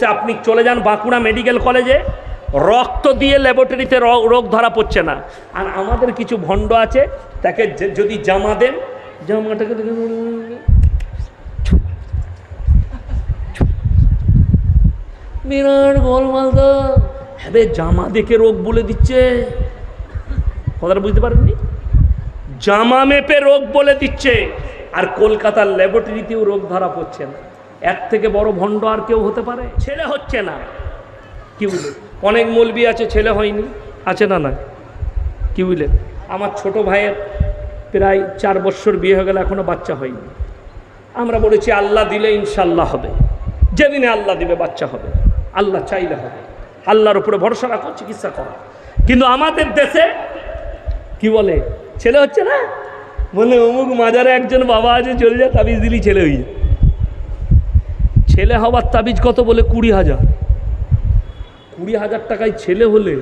সে আপনি চলে যান বাঁকুড়া মেডিকেল কলেজে, রক্ত দিয়ে ল্যাবরেটরিতে রোগ ধরা পড়ছে না। আর আমাদের কিছু ভণ্ড আছে, তাকে যদি জামা দেন, জামাটাকে বিরাট গোলমাল হ্যাঁ জামা দেখে রোগ বলে দিচ্ছে। কথাটা বুঝতে পারেননি? জামা মেপে রোগ বলে দিচ্ছে। আর কলকাতার ল্যাবরেটরিতেও রোগ ধরা পড়ছে না। এক থেকে বড় ভণ্ড আর কেউ হতে পারে? ছেলে হচ্ছে না। কি বুঝলেন অনেক মলবি আছে ছেলে হয়নি। আছে না না কি বুঝলেন আমার ছোট ভাইয়ের প্রায় চার বছর বিয়ে হয়ে গেলে এখনও বাচ্চা হয়নি। আমরা বলেছি আল্লাহ দিলে ইনশাল্লাহ হবে। যেদিনে আল্লাহ দিবে বাচ্চা হবে। আল্লাহ চাইলে হবে। আল্লাহর উপরে ভরসা রাখো চিকিৎসা করো। কিন্তু আমাদের দেশে কি বলে? ছেলে হচ্ছে না? বলে অমুক মাজারে একজন বাবা আছে চলে যায় তাবিজ দিলি ছেলে হয়ে যায়। ছেলে হওয়ার তাবিজ কত বলে? কুড়ি হাজার। কুড়ি হাজার টাকায় ছেলে হলে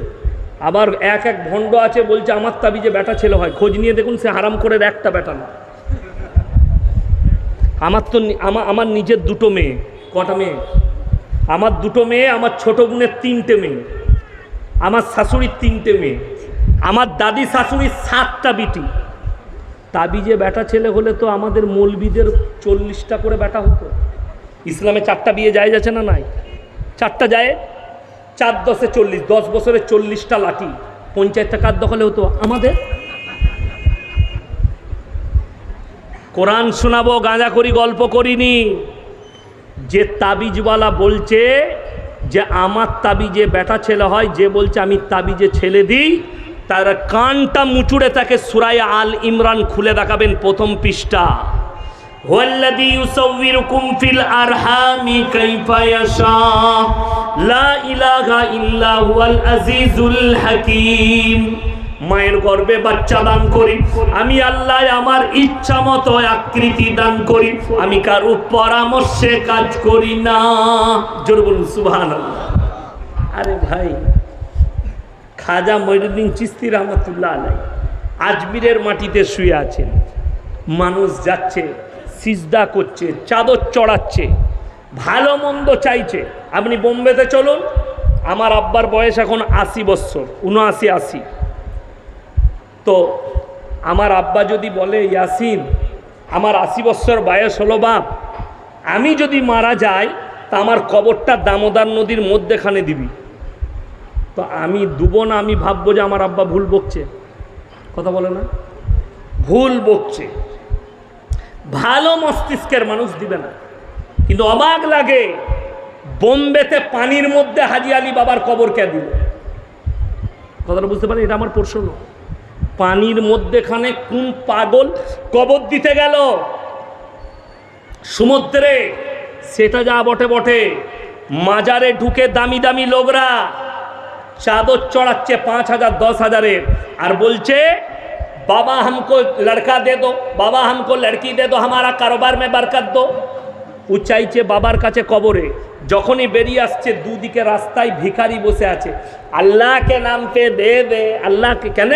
আবার এক এক ভণ্ড আছে বলছে, আমার তাবিজে ব্যাটা ছেলে হয়। খোঁজ নিয়ে দেখুন, সে হারাম করে একটা বেটা না। আমার তো আমার আমার নিজের দুটো মেয়ে। কটা মেয়ে? আমার দুটো মেয়ে, আমার ছোট বোনের তিনটে মেয়ে। আমার শাশুড়ির তিনটে মেয়ে। আমার দাদি শাশুড়ির সাতটা বিটি। তাবিজে ব্যাটা ছেলে হলে তো আমাদের মৌলবিদের চল্লিশটা করে ব্যাটা হতো। ইসলামে চারটা বিয়ে যায় যাচ্ছে না নাই? চারটা যায় চার দশে চল্লিশ, দশ বছরে চল্লিশটা লাঠি। পঞ্চায়েতটা কার দখলে হতো? আমাদের? কোরআন শোনাবো, গাঁজা করি, গল্প করিনি। যে তাবিজওয়ালা বলছে যে আমার তাবিজে বেটা ছেলে হয়, যে বলছে আমি তাবিজে ছেলে দিই, তার কানটা মুচুড়ে তাকে সুরাই আল ইমরান খুলে দেখাবেন প্রথম পৃষ্ঠা। والذي يصوركم في الأرحام كيف يشاء لا إله إلا هو العزيز الحكيم মায়ের গর্ভে বাচ্চা দান করি আমি আল্লাহ আমার ইচ্ছা মতো আকৃতি দান করি আমি কারো পরামর্শে কাজ করি না জোর বলুন সুবহান আরে ভাই খাজা মঈনুদ্দিন চিস্তি রহমতুল্লাহ আলাই আজমিরের মাটিতে শুয়ে আছেন মানুষ যাচ্ছে সিজদা করছে, চাদর চড়াচ্ছে, ভালো মন্দ চাইছে। আপনি বোম্বেতে চলুন, আমার আব্বার বয়স এখন আশি বৎসর উনআশি, আশি। তো আমার আব্বা যদি বলে, ইয়াসিন, আমার আশি বৎসর বয়স হলো বাপ, আমি যদি মারা যাই, তা আমার কবরটা দামোদর নদীর মধ্যেখানে দিবি। তো আমি দুবো না, আমি ভাববো যে আমার আব্বা ভুল বকছে। কথা বলে না? ভুল বকছে। ভালো মস্তিষ্কের মানুষ দিবে না। কিন্তু অবাক লাগে, বোম্বেতে পানির মধ্যে হাজি আলী বাবার কবর কে দিল? কথাটা বুঝতে পারেন এটা আমার প্রশ্ন। পানির মধ্যেখানে কোন পাগল কবর দিতে গেল? সমুদ্রে, সেটা যা বটে বটে। মাজারে ঢুকে দামি দামি লোকরা চাদর চড়াচ্ছে পাঁচ হাজার, দশ হাজারের। আর বলছে বাবা हमको लड़का दे दो বাবা हमको लड़की दे दो हमारा कारोबार में बरकत दो ও চাইছে বাবার কাছে কবরে যখনই বেরিয়ে আসছে দুদিকে রাস্তায় ভিখারি বসে আছে আল্লাহকে নাম পে দে দে আল্লাহকে কেন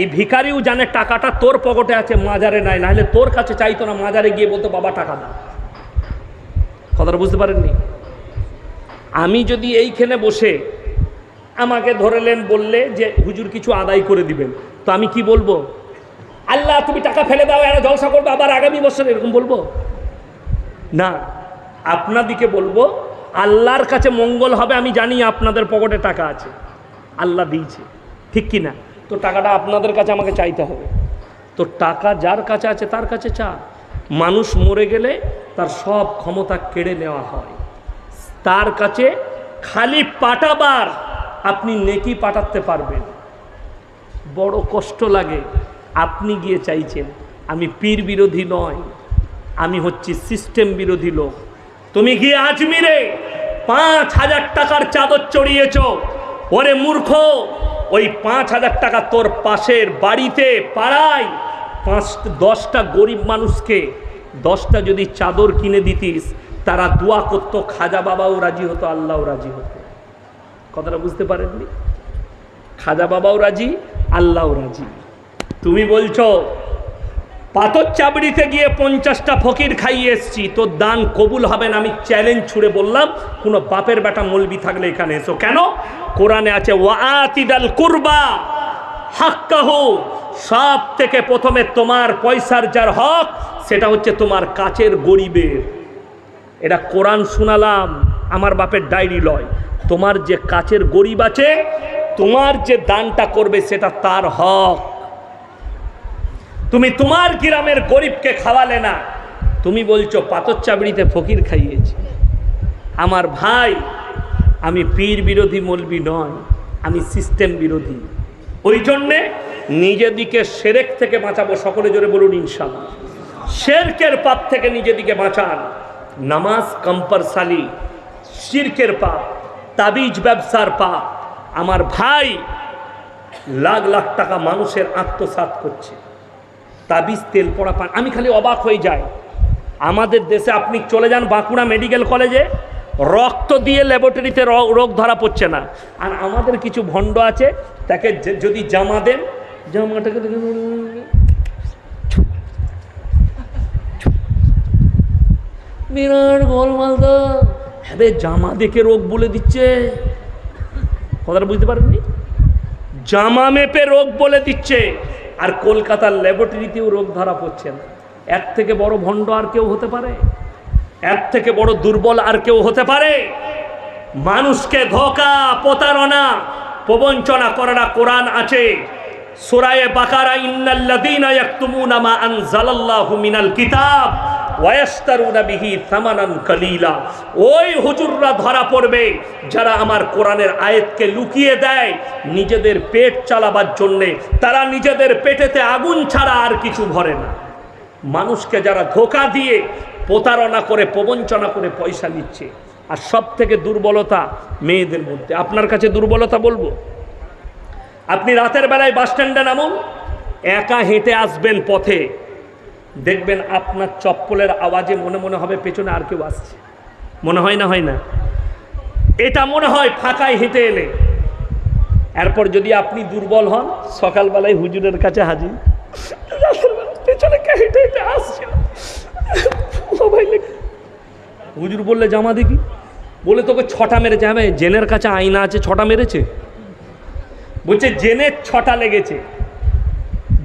এই ভিখারিও জানে টাকাটা তোর পকেটে আছে মাজারে নাই নাহলে তোর কাছে চাইতো না মাজারে গিয়ে বলতো বাবা টাকা দাও কথাটা বুঝতে পারেননি আমি যদি এইখানে বসে আমাকে ধরেলেন বললে যে হুজুর কিছু আদায় করে দিবেন তো আমি কি বলবো আল্লাহ, তুমি টাকা ফেলে দাও, এরা জলসা করবে। আবার আগামী বছর এরকম বলব? না, আপনাদিকে বলব, আল্লাহর কাছে মঙ্গল হবে, আমি জানি আপনাদের পকেটে টাকা আছে। আল্লাহ দিয়েছে। ঠিক কি না? তো টাকাটা আপনাদের কাছে, আমাকে চাইতে হবে। তো টাকা যার কাছে আছে, তার কাছে চা। মানুষ মরে গেলে তার সব ক্ষমতা কেড়ে নেওয়া হয়। তার কাছে খালি পাঠাবার আপনি নেকি পাঠাতে পারবেন। বড় কষ্ট লাগে। আপনি গিয়ে চাইছেন, আমি পীর বিরোধী নয়, আমি হচ্ছি সিস্টেম বিরোধী লোক। তুমি গিয়ে আজমিরে পাঁচ হাজার টাকার চাদর চড়িয়েছ। ওরে মূর্খ, ওই পাঁচ হাজার টাকা তোর পাশের বাড়িতে পাড়ায় পাঁচ, দশটা গরিব মানুষকে, দশটা যদি চাদর কিনে দিতিস, তারা দোয়া করতো, খাজা বাবাও রাজি হতো, আল্লাহও রাজি হতো। কথাটা বুঝতে পারেননি? খাজা বাবাও রাজি, আল্লাহও রাজি। তুমি বলছো, পাথর চাবড়িতে গিয়ে পঞ্চাশটা ফকির খাইয়ে এসছি, তোর দান কবুল হবে না, আমি চ্যালেঞ্জ ছুড়ে বললাম, কোনো বাপের বেটা মলবি থাকলে এখানে এসো। কেন? কোরআনে আছে ওয়াতিদাল কুরবা, হাক্কাহু, সব থেকে প্রথমে তোমার পয়সার যার হক, সেটা হচ্ছে তোমার কাছের গরিবের। এটা কোরআন শোনালাম, আমার বাপের ডায়েরি লয়। তোমার যে কাছের গরিব আছে, তোমার যে দানটা করবে, সেটা তার হক। তুমি তোমার গ্রামের গরিবকে খাওয়ালে না। তুমি বলছো, পাথর চাবড়িতে ফকির খাইয়েছি। আমার ভাই, আমি পীর বিরোধী, মলবি নয়, আমি সিস্টেম বিরোধী। ওই জন্যে নিজেদিকে সেরেক থেকে বাঁচাবো, সকলে জোরে বলুন ইনশাল্লাহ শেরকের পাপ থেকে নিজেদিকে বাঁচান। নামাজ কম্পারসালি শিরকের পাপ, তাবিজ ব্যবসার পাপ। আমার ভাই, লাখ লাখ টাকা মানুষের আত্মসাৎ করছে। তাবিজ, তেল, পড়া পান। আমি খালি অবাক হয়ে যাই। আমাদের দেশে আপনি চলে যান বাঁকুড়া মেডিকেল কলেজে, রক্ত দিয়ে ল্যাবরেটরিতে রোগ ধরা পড়ছে না। আর আমাদের কিছু ভণ্ড আছে, তাকে যদি জামা দেন, জামাটাকে বিরাট গোলমাল তো হ্যাঁ জামা দেখে রোগ বলে দিচ্ছে। কথাটা বুঝতে পারেননি? জামা মেপে রোগ বলে দিচ্ছে। আর কলকাতার ল্যাবরেটরিতেও রোগ ধরা পড়ছে না। এক থেকে বড় ভণ্ড আর কেউ হতে পারে? এক থেকে বড় দুর্বল আর কেউ হতে পারে? মানুষকে ধোকা, প্রতারণা, প্রবঞ্চনা করাটা কোরআন আছে। সুরায়ে বাকারা, ইন্নাল্লাযীনা ইয়াকতুমুনা মা আনজালাল্লাহু মিনাল কিতাব। ওয়ায়াশতারুনা বিহি সামানান কালীলা। ওই হুজুররা ধরা পড়বে, যারা আমার কোরআনের আয়াতকে লুকিয়ে দেয় নিজেদের পেট চালাবার জন্যে। তারা নিজেদের পেটেতে আগুন ছাড়া আর কিছু ভরে না। মানুষকে যারা ধোকা দিয়ে প্রতারণা করে, প্রবঞ্চনা করে পয়সা নিচ্ছে। আর সব থেকে দুর্বলতা মেয়েদের মধ্যে। আপনার কাছে দুর্বলতা বলব? আপনি রাতের বেলায় বাস স্ট্যান্ডে নামুন, একা হেঁটে আসবেন পথে। দেখবেন আপনার চপ্পলের আওয়াজে মনে মনে হবে পেছনে আর কেউ আসছে। মনে হয় না হয় না? এটা মনে হয় ফাঁকায় হেঁটে এলে। এরপর যদি আপনি দুর্বল হন, সকালবেলায় হুজুরের কাছে হাজির। পেছনে হেঁটে হেঁটে মোবাইলে হুজুর বললে, জামা দেখি? বলে, তোকে ছটা মেরেছে। হ্যাঁ জেনের কাছে আয়না আছে, ছটা মেরেছে? বলছে, জেনের ছটা লেগেছে।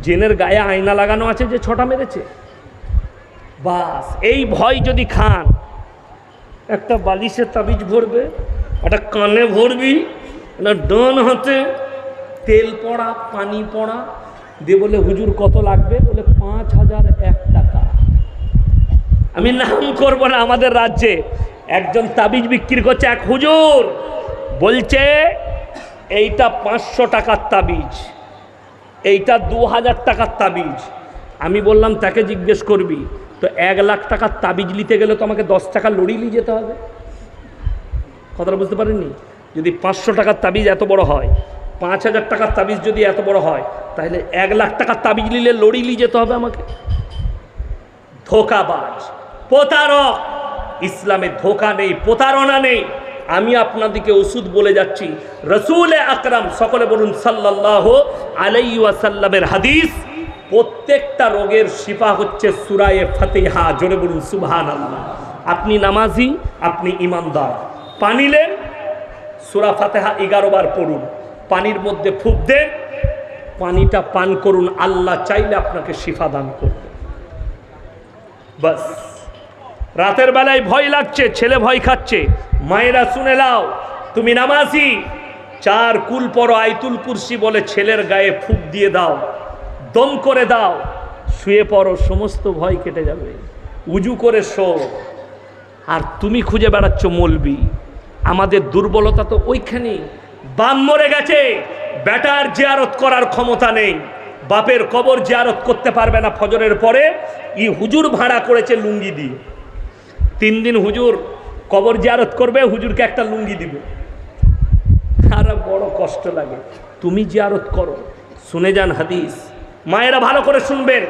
জেনের গায়ে আয়না লাগানো আছে যে ছটা মেরেছে? বাস, এই ভয় যদি খান, একটা বালিশের তাবিজ ভরবে, একটা কানে ভরবি, একটা ডান হাতে তেল পড়া, পানি পড়া, দিয়ে বলে, হুজুর, কত লাগবে? বলে, পাঁচ হাজার এক টাকা। আমি নাম করব না আমাদের রাজ্যে। একজন তাবিজ বিক্রি করছে, এক হুজুর বলছে, এইটা পাঁচশো টাকার তাবিজ। এইটা দু হাজার টাকার তাবিজ। আমি বললাম, তাকে জিজ্ঞেস করবি, তো এক লাখ টাকার তাবিজ নিতে গেলে তো আমাকে দশ টাকা লড়ি নিয়ে যেতে হবে। কথাটা বুঝতে পারেননি যদি পাঁচশো টাকার তাবিজ এত বড় হয়, পাঁচ হাজার টাকার তাবিজ যদি এত বড় হয়, তাহলে এক লাখ টাকার তাবিজ নিলে লড়ি নিয়ে যেতে হবে আমাকে। ধোকাবাজ, প্রতারক! ইসলামে ধোকা নেই, প্রতারণা নেই। আমি আপনাদেরকে ওষুধ বলে যাচ্ছি। রসুল আকরাম, সকলে বলুন সাল্লাহ আলাই হাদিস। প্রত্যেকটা রোগের শিফা হচ্ছে সুরায়ে ফতেহা। জোরে বলুন সুবহান আল্লাহ আপনি নামাজি, আপনি ইমানদার। পানিলেন সুরা ফাতেহা এগারো বার পড়ুন। পানির মধ্যে ফুপ দেন, পানিটা পান করুন। আল্লাহ চাইলে আপনাকে শিফা দান করবে। বাস। রাতের বেলায় ভয় লাগছে, ছেলে ভয় খাচ্ছে। মায়েরা শুনে লাও তুমি নামাজি। চার কুল পর আইতুল কুরসি বলে ছেলের গায়ে ফুক দিয়ে দাও, দম করে দাও, শুয়ে পড়ো, সমস্ত ভয় কেটে যাবে। উজু করে শো। আর তুমি খুঁজে বেড়াচ্ছ মলবি। আমাদের দুর্বলতা তো ওইখানেই বাম মরে গেছে, বেটার জিয়ারত করার ক্ষমতা নেই। বাপের কবর জিয়ারত করতে পারবে না ফজরের পরে। ই হুজুর ভাড়া করেছে লুঙ্গি দিয়ে। তিন দিন হুজুর কবর জিয়ারত করবে, হুজুরকে একটা লুঙ্গি দিবে। আর বড় কষ্ট লাগে। তুমি জিয়ারত করো। শুনে যান হাদিস। মায়েরা ভালো করে শুনবেন।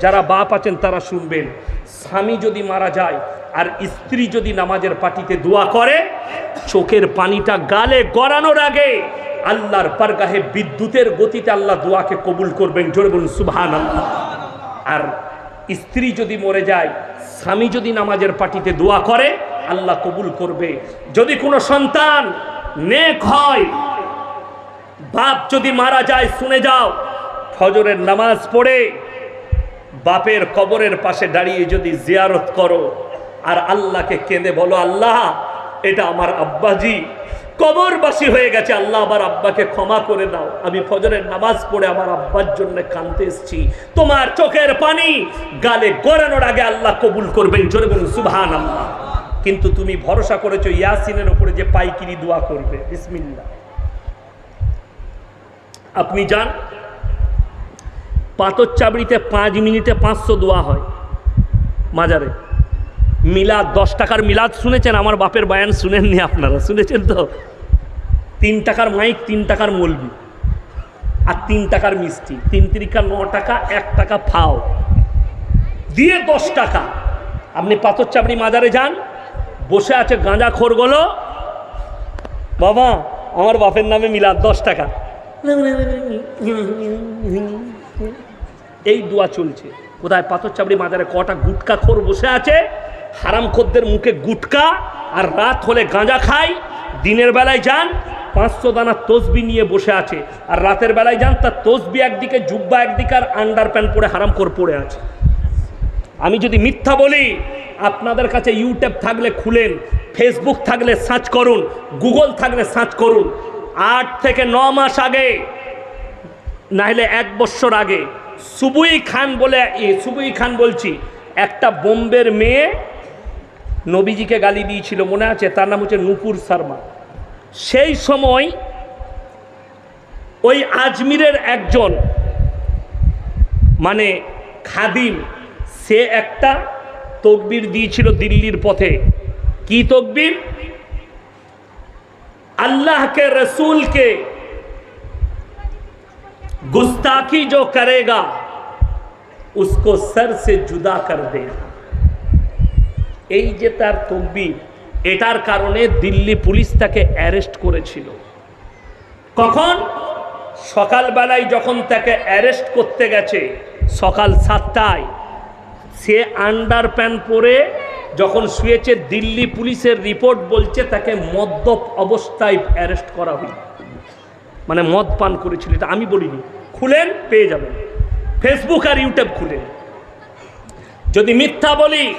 যারা বাপ আছেন তারা শুনবেন। স্বামী যদি মারা যায় আর স্ত্রী যদি নামাজের পাটিতে দোয়া করে, চোখের পানিটা গালে গড়ানোর আগে আল্লাহর পারগাহে বিদ্যুতের গতিতে আল্লাহ দোয়াকে কবুল করবেন। জোরে বলুন সুবহান আল্লাহ আর স্ত্রী যদি মরে যায়, স্বামী যদি নামাজের পার্টিতে দোয়া করে আল্লাহ কবুল করবে। যদি কোনো সন্তান নেক হয়, বাপ যদি মারা যায়, শুনে যাও, ফজরের নামাজ পড়ে বাপের কবরের পাশে দাঁড়িয়ে যদি জিয়ারত করো, আর আল্লাহকে কেঁদে বলো, আল্লাহ, এটা আমার আব্বাজি। কবরবাসী হয়ে গেছে, আল্লাহ আমার আব্বাকে ক্ষমা করে দাও। আমি ফজরের নামাজ পড়ে আমার আব্বার জন্য কানতে এসেছি। তোমার চোখের পানি গালে গড়ানোর আগে আল্লাহ কবুল করবেন। জোরে বলুন সুবহান আল্লাহ কিন্তু তুমি ভরসা করেছ ইয়াসিনের উপরে যে পাইকিরি দোয়া করবে। বিসমিল্লাহ। আপনি যান। পাথর চাবড়িতে পাঁচ মিনিটে পাঁচশো দোয়া হয় মাজারে। মিলাদ, দশ টাকার মিলাদ শুনেছেন? আমার বাপের বায়ান শুনেননি আপনারা, শুনেছেন তো? তিন টাকার মাইক, তিন টাকার মলবি আর তিন টাকার মিষ্টি। তিন তিরিকা, ন টাকা, এক টাকা ফাও। দিয়ে দশ টাকা। আপনি পাথর চাবড়ি মাজারে যান। বসে আছে গাঁজা খোরগুলো। বাবা, আমার বাপের নামে মিলাদ, দশ টাকা। এই দোয়া চলছে। কোথায়? পাথর চাবড়ি মাজারে কটা গুটকা খোর বসে আছে। হারাম খদ্দের মুখে গুটকা আর রাত হলে গাঁজা খায় দিনের বেলায় যান, পাঁচশো দানা তসবি নিয়ে বসে আছে। আর রাতের বেলায় যান, তার তসবি একদিকে, জুব্বা একদিকে আর আন্ডার প্যান্ট পরে হারাম খোর পড়ে আছে। আমি যদি মিথ্যা বলি আপনাদের কাছে ইউটিউব থাকলে খুলেন ফেসবুক থাকলে সার্চ করুন গুগল থাকলে সার্চ করুন। আট থেকে ন মাস আগে, নাহলে এক বছর আগে, সুবুই খান বলে সুবুই খান বলছি, একটা বোম্বের মেয়ে নবীজিকে গালি দিয়েছিল, মনে আছে? তার নাম হচ্ছে নুপুর শর্মা। সেই সময় ওই আজমিরের একজন মানে খাদিম, সে একটা তকবির দিয়েছিল দিল্লির পথে কি তকবির আল্লাহকে রসুলকে गुस्ताखी जो करेगा उसको सर से जुदा कर देना এই যে তার তকবির এটার কারণে দিল্লি পুলিশ তাকে অ্যারেস্ট করেছিল কখন সকালবেলায় যখন তাকে অ্যারেস্ট করতে গেছে সকাল সাতটায় সে আন্ডার প্যান্ট পরে যখন শুয়েছে, দিল্লি পুলিশের রিপোর্ট বলছে তাকে মদ্যপ অবস্থায় অ্যারেস্ট করা হয়েছে মানে মদ পান করেছিল। এটা আমি বলিনি। খুলেন, পেয়ে যাবেন। ফেসবুক আর ইউটিউব খুলেন। যদি মিথ্যা বলি,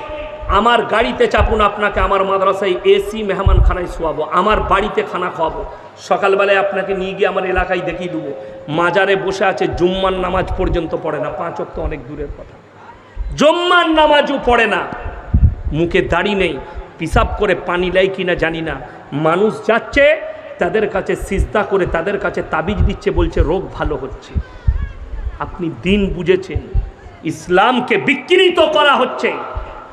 আমার গাড়িতে চাপুন, আপনাকে আমার মাদ্রাসায় এসি মেহমান খানায় শোয়াবো, আমার বাড়িতে খানা খাওয়াবো। সকালবেলায় আপনাকে নিয়ে গিয়ে আমার এলাকায় দেখিয়ে দেবো। মাজারে বসে আছে, জুম্মার নামাজ পর্যন্ত পড়ে না। পাঁচ অক্ত অনেক দূরের কথা। জম্মার নামাজও পড়ে না। মুখে দাড়ি নেই, পিসাব করে পানি লাই কিনা জানি না। মানুষ যাচ্ছে, তাদের কাছে সিজদা করে তাদের কাছে তাবিজ দিচ্ছে, বলছে, রোগ ভালো হচ্ছে। আপনি দিন বুঝেছেন, ইসলামকে বিকৃত করা হচ্ছে।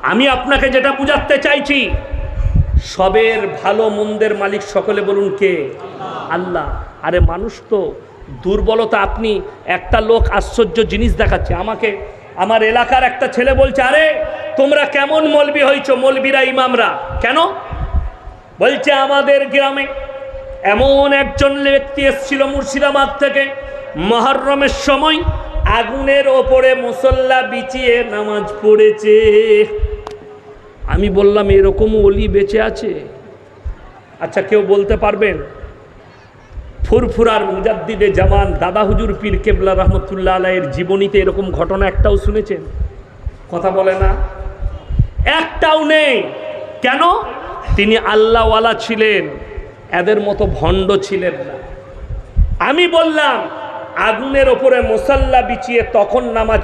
আমি আপনাকে যেটা বুঝাতে চাইছি, সবের ভালো মন্দের মালিক সকলে বলুন কে? আল্লাহ। আরে মানুষ তো দুর্বলতা, আপনি একটা লোক আশ্চর্য জিনিস দেখাচ্ছে। আমাকে আমার এলাকার একটা ছেলে বলছে, আরে, তোমরা কেমন মলবি হয়েছো? মলবিরা ইমামরা। কেন? বলছে, আমাদের গ্রামে এমন একজন ব্যক্তি এসেছিল মুর্শিদাবাদ থেকে। মহরমের সময় আগুনের ওপরে মুসল্লা বিছিয়ে নামাজ পড়েছে। আমি বললাম, এরকম অলি বেঁচে আছে? আচ্ছা কেউ বলতে পারবেন? ফুরফুরার মুজাদ্দিদে জামান দাদা হুজুর পীর কেবলা রহমতুল্লাহ আলাইয়ের জীবনীতে এরকম ঘটনা একটাও শুনেছেন? কথা বলে না। একটাও নেই। কেন? তিনি আল্লাহওয়ালা ছিলেন, এদের মতো ভণ্ড ছিলেন না। আমি বললাম, আগুনের ওপরে মোসাল্লা বিছিয়ে তখন নামাজ